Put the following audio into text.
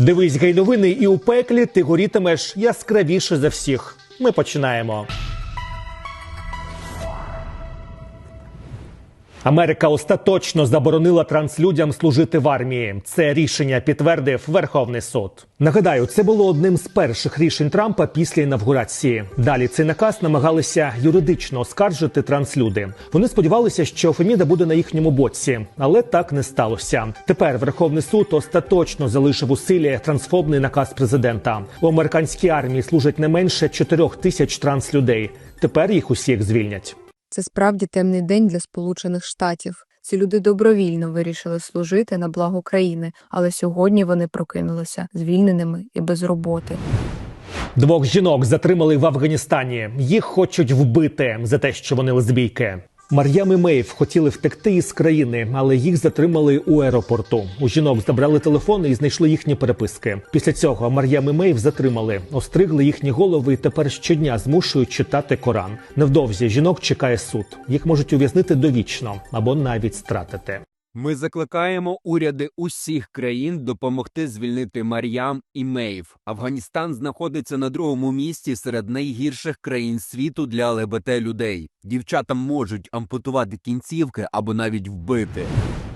Дивись гейновини і у пеклі ти горітимеш яскравіше за всіх. Ми починаємо. Америка остаточно заборонила транслюдям служити в армії. Це рішення підтвердив Верховний суд. Нагадаю, це було одним з перших рішень Трампа після інавгурації. Далі цей наказ намагалися юридично оскаржити транслюди. Вони сподівалися, що Феміда буде на їхньому боці, але так не сталося. Тепер Верховний суд остаточно залишив у силі трансфобний наказ президента. У американській армії служать не менше 4 тисяч транслюдей. Тепер їх усіх звільнять. Це справді темний день для Сполучених Штатів. Ці люди добровільно вирішили служити на благо країни, але сьогодні вони прокинулися звільненими і без роботи. Двох жінок затримали в Афганістані. Їх хочуть вбити за те, що вони лесбійки. Мар'ям і Мейв хотіли втекти із країни, але їх затримали у аеропорту. У жінок забрали телефони і знайшли їхні переписки. Після цього Мар'ям і Мейв затримали, остригли їхні голови і тепер щодня змушують читати Коран. Невдовзі жінок чекає суд. Їх можуть ув'язнити довічно або навіть стратити. Ми закликаємо уряди усіх країн допомогти звільнити Мар'ям і Мейв. Афганістан знаходиться на другому місці серед найгірших країн світу для ЛГБТ людей. Дівчатам можуть ампутувати кінцівки або навіть вбити.